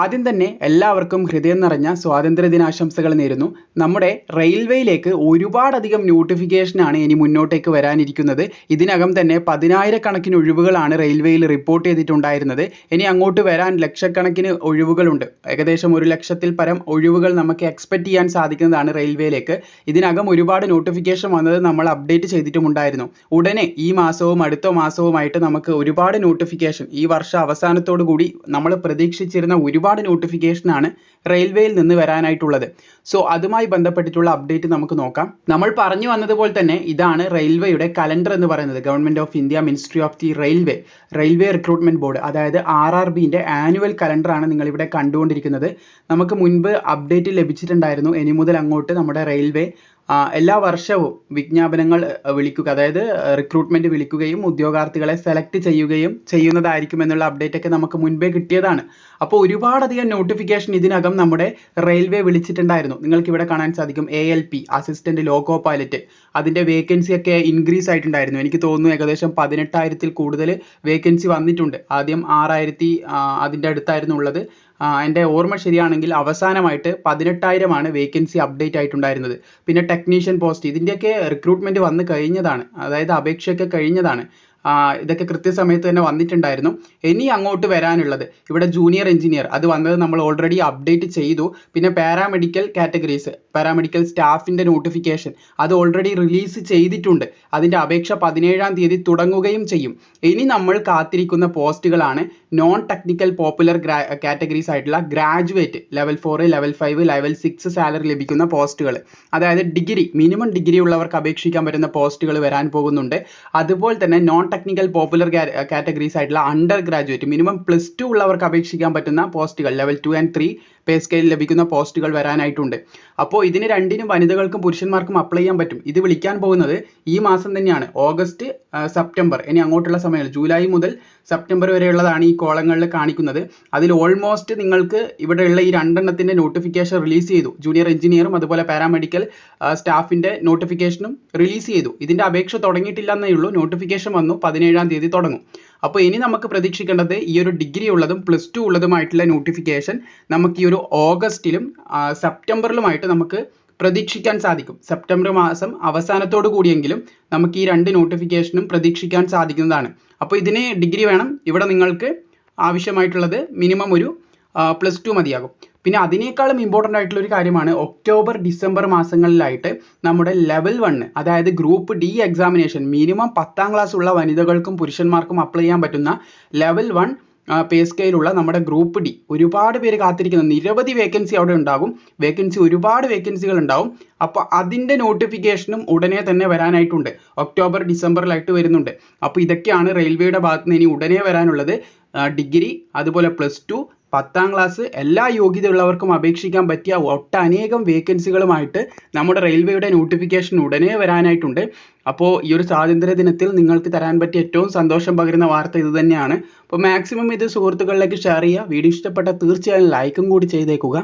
ആദ്യം തന്നെ എല്ലാവർക്കും ഹൃദയം നിറഞ്ഞ സ്വാതന്ത്ര്യ ദിനാശംസകൾ നേരുന്നു. നമ്മുടെ റെയിൽവേയിലേക്ക് ഒരുപാടധികം നോട്ടിഫിക്കേഷനാണ് ഇനി മുന്നോട്ടേക്ക് വരാനിരിക്കുന്നത്. ഇതിനകം തന്നെ പതിനായിരക്കണക്കിന് ഒഴിവുകളാണ് റെയിൽവേയിൽ റിപ്പോർട്ട് ചെയ്തിട്ടുണ്ടായിരുന്നത്. ഇനി അങ്ങോട്ട് വരാൻ ലക്ഷക്കണക്കിന് ഒഴിവുകളുണ്ട്. ഏകദേശം ഒരു ലക്ഷത്തിൽ പരം ഒഴിവുകൾ നമുക്ക് എക്സ്പെക്ട് ചെയ്യാൻ സാധിക്കുന്നതാണ് റെയിൽവേയിലേക്ക്. ഇതിനകം ഒരുപാട് നോട്ടിഫിക്കേഷൻ വന്നത് നമ്മൾ അപ്ഡേറ്റ് ചെയ്തിട്ടുമുണ്ടായിരുന്നു. ഉടനെ ഈ മാസവും അടുത്ത മാസവുമായിട്ട് നമുക്ക് ഒരുപാട് നോട്ടിഫിക്കേഷൻ ഈ വർഷ അവസാനത്തോടു കൂടി നമ്മൾ പ്രതീക്ഷിച്ചിരുന്ന ഒരുപാട് നോട്ടിഫിക്കേഷനാണ് റെയിൽവേയിൽ നിന്ന് വരാനായിട്ടുള്ളത്. സോ അതുമായി ബന്ധപ്പെട്ടിട്ടുള്ള അപ്ഡേറ്റ് നമുക്ക് നോക്കാം. നമ്മൾ പറഞ്ഞു വന്നതുപോലെ തന്നെ ഇതാണ് റെയിൽവേയുടെ കലണ്ടർ എന്ന് പറയുന്നത്. Government of India ministry of the railway railway recruitment board അതായത് ആർ ആർ ബിന്റെ ആനുവൽ കലണ്ടറാണ് നിങ്ങൾ ഇവിടെ കണ്ടുകൊണ്ടിരിക്കുന്നത്. നമുക്ക് മുൻപ് അപ്ഡേറ്റ് ലഭിച്ചിട്ടുണ്ടായിരുന്നു. ഇനി മുതൽ അങ്ങോട്ട് നമ്മുടെ റെയിൽവേ എല്ലാ വർഷവും വിജ്ഞാപനങ്ങൾ വിളിക്കുക അതായത് റിക്രൂട്ട്മെന്റ് വിളിക്കുകയും ഉദ്യോഗാർത്ഥികളെ സെലക്ട് ചെയ്യുകയും ചെയ്യുന്നതായിരിക്കും എന്നുള്ള അപ്ഡേറ്റ് ഒക്കെ നമുക്ക് മുൻപേ കിട്ടിയതാണ്. അപ്പോൾ ഒരുപാടധികം നോട്ടിഫിക്കേഷൻ ഇതിനകം നമ്മുടെ റെയിൽവേ വിളിച്ചിട്ടുണ്ടായിരുന്നു. നിങ്ങൾക്ക് ഇവിടെ കാണാൻ സാധിക്കും A L P assistant loco pilot അതിന്റെ വേക്കൻസി ഒക്കെ ഇൻക്രീസ് ആയിട്ടുണ്ടായിരുന്നു. എനിക്ക് തോന്നുന്നു ഏകദേശം പതിനെട്ടായിരത്തിൽ കൂടുതൽ വേക്കൻസി വന്നിട്ടുണ്ട്. ആദ്യം ആറായിരത്തി അതിന്റെ അടുത്തായിരുന്നു ഉള്ളത്. എന്റെ ഓർമ്മ ശരിയാണെങ്കിൽ അവസാനമായിട്ട് പതിനെട്ടായിരമാണ് വേക്കൻസി അപ്ഡേറ്റ് ആയിട്ടുണ്ടായിരുന്നത്. പിന്നെ ടെക്നീഷ്യൻ പോസ്റ്റ് ഇതിന്റെയൊക്കെ റിക്രൂട്ട്മെന്റ് വന്ന് കഴിഞ്ഞതാണ്. അതായത് അപേക്ഷയൊക്കെ കഴിഞ്ഞതാണ്. ഇതൊക്കെ കൃത്യസമയത്ത് തന്നെ വന്നിട്ടുണ്ടായിരുന്നു. ഇനി അങ്ങോട്ട് വരാനുള്ളത്. ഇവിടെ ജൂനിയർ എഞ്ചിനീയർ അത് വന്നത് നമ്മൾ ഓൾറെഡി അപ്ഡേറ്റ് ചെയ്തു. പിന്നെ പാരാമെഡിക്കൽ കാറ്റഗറീസ് പാരാമെഡിക്കൽ സ്റ്റാഫിന്റെ നോട്ടിഫിക്കേഷൻ അത് ഓൾറെഡി റിലീസ് ചെയ്തിട്ടുണ്ട്. അതിന്റെ അപേക്ഷ പതിനേഴാം തീയതി തുടങ്ങുകയും ചെയ്യും. ഇനി നമ്മൾ കാത്തിരിക്കുന്ന പോസ്റ്റുകളാണ് നോൺ ടെക്നിക്കൽ പോപ്പുലർ കാറ്റഗറീസ് ആയിട്ടുള്ള graduate level four level five level six salary ലഭിക്കുന്ന പോസ്റ്റുകൾ അതായത് ഡിഗ്രി മിനിമം ഡിഗ്രി ഉള്ളവർക്ക് അപേക്ഷിക്കാൻ പറ്റുന്ന പോസ്റ്റുകൾ വരാൻ പോകുന്നുണ്ട്. അതുപോലെ തന്നെ നോൺ ടെക്നിക്കൽ പോപ്പുലർ കാറ്റഗറീസ് ആയിട്ടുള്ള under graduate minimum plus two ഉള്ളവർക്ക് അപേക്ഷിക്കാൻ പറ്റുന്ന പോസ്റ്റുകൾ level two and three pay scale ലഭിക്കുന്ന പോസ്റ്റുകൾ വരാനായിട്ടുണ്ട്. അപ്പോൾ ഇതിന് രണ്ടിനും വനിതകൾക്കും പുരുഷന്മാർക്കും അപ്ലൈ ചെയ്യാൻ പറ്റും. ഇത് വിളിക്കാൻ പോകുന്നത് ഈ മാസം തന്നെയാണ്. August September. ഇനി അങ്ങോട്ടുള്ള സമയങ്ങൾ. ജൂലൈ മുതൽ സെപ്റ്റംബർ വരെയുള്ളതാണ് ഈ കോളങ്ങളിൽ കാണിക്കുന്നത്. അതിൽ ഓൾമോസ്റ്റ് നിങ്ങൾക്ക് ഇവിടെയുള്ള ഈ രണ്ടെണ്ണത്തിന്റെ നോട്ടിഫിക്കേഷൻ റിലീസ് ചെയ്തു. ജൂനിയർ എഞ്ചിനീയറും അതുപോലെ പാരാമെഡിക്കൽ സ്റ്റാഫിന്റെ നോട്ടിഫിക്കേഷനും റിലീസ് ചെയ്തു. ഇതിന്റെ അപേക്ഷ തുടങ്ങിയിട്ടില്ല എന്നേ ഉള്ളൂ. നോട്ടിഫിക്കേഷൻ വന്നു. പതിനേഴാം തീയതി തുടങ്ങും. അപ്പോൾ ഇനി നമുക്ക് പ്രതീക്ഷിക്കേണ്ടത് ഈ ഒരു ഡിഗ്രി ഉള്ളതും പ്ലസ് ടു ഉള്ളതുമായിട്ടുള്ള നോട്ടിഫിക്കേഷൻ നമുക്ക് ഈ ഒരു ഓഗസ്റ്റിലും സെപ്റ്റംബറിലുമായിട്ട് നമുക്ക് പ്രതീക്ഷിക്കാൻ സാധിക്കും. സെപ്റ്റംബർ മാസം അവസാനത്തോടു കൂടിയെങ്കിലും നമുക്ക് ഈ രണ്ട് നോട്ടിഫിക്കേഷനും പ്രതീക്ഷിക്കാൻ സാധിക്കുന്നതാണ്. അപ്പോൾ ഇതിന് ഡിഗ്രി വേണം. ഇവിടെ നിങ്ങൾക്ക് ആവശ്യമായിട്ടുള്ളത് മിനിമം ഒരു പ്ലസ് ടു മതിയാകും. പിന്നെ അതിനേക്കാളും ഇമ്പോർട്ടന്റ് ആയിട്ടുള്ള ഒരു കാര്യമാണ് ഒക്ടോബർ ഡിസംബർ മാസങ്ങളിലായിട്ട് നമ്മുടെ ലെവൽ വൺ അതായത് ഗ്രൂപ്പ് ഡി എക്സാമിനേഷൻ മിനിമം പത്താം ക്ലാസ് ഉള്ള വനിതകൾക്കും പുരുഷന്മാർക്കും അപ്ലൈ ചെയ്യാൻ പറ്റുന്ന ലെവൽ വൺ പേ സ്കെയിലുള്ള നമ്മുടെ ഗ്രൂപ്പ് ഡി ഒരുപാട് പേര് കാത്തിരിക്കുന്ന. നിരവധി വേക്കൻസി അവിടെ ഉണ്ടാകും. വേക്കൻസി ഒരുപാട് വേക്കൻസികൾ ഉണ്ടാവും. അപ്പോൾ അതിന്റെ നോട്ടിഫിക്കേഷനും ഉടനെ തന്നെ വരാനായിട്ടുണ്ട്. ഒക്ടോബർ ഡിസംബറിലായിട്ട് വരുന്നുണ്ട്. അപ്പോൾ ഇതൊക്കെയാണ് റെയിൽവേയുടെ ഭാഗത്ത് ഇനി ഉടനെ വരാനുള്ളത്. ഡിഗ്രി അതുപോലെ പ്ലസ് ടു പത്താം ക്ലാസ് എല്ലാ യോഗ്യതയുള്ളവർക്കും അപേക്ഷിക്കാൻ പറ്റിയ ഒട്ടനേകം വേക്കൻസികളുമായിട്ട് നമ്മുടെ റെയിൽവേയുടെ നോട്ടിഫിക്കേഷൻ ഉടനെ വരാനായിട്ടുണ്ട്. അപ്പോൾ ഈ ഒരു സ്വാതന്ത്ര്യ ദിനത്തിൽ നിങ്ങൾക്ക് തരാൻ പറ്റിയ ഏറ്റവും സന്തോഷം പകരുന്ന വാർത്ത ഇത് തന്നെയാണ്. അപ്പോൾ മാക്സിമം ഇത് സുഹൃത്തുക്കളിലേക്ക് ഷെയർ ചെയ്യുക. വീഡിയോ ഇഷ്ടപ്പെട്ട തീർച്ചയായും ലൈക്കും കൂടി ചെയ്തേക്കുക.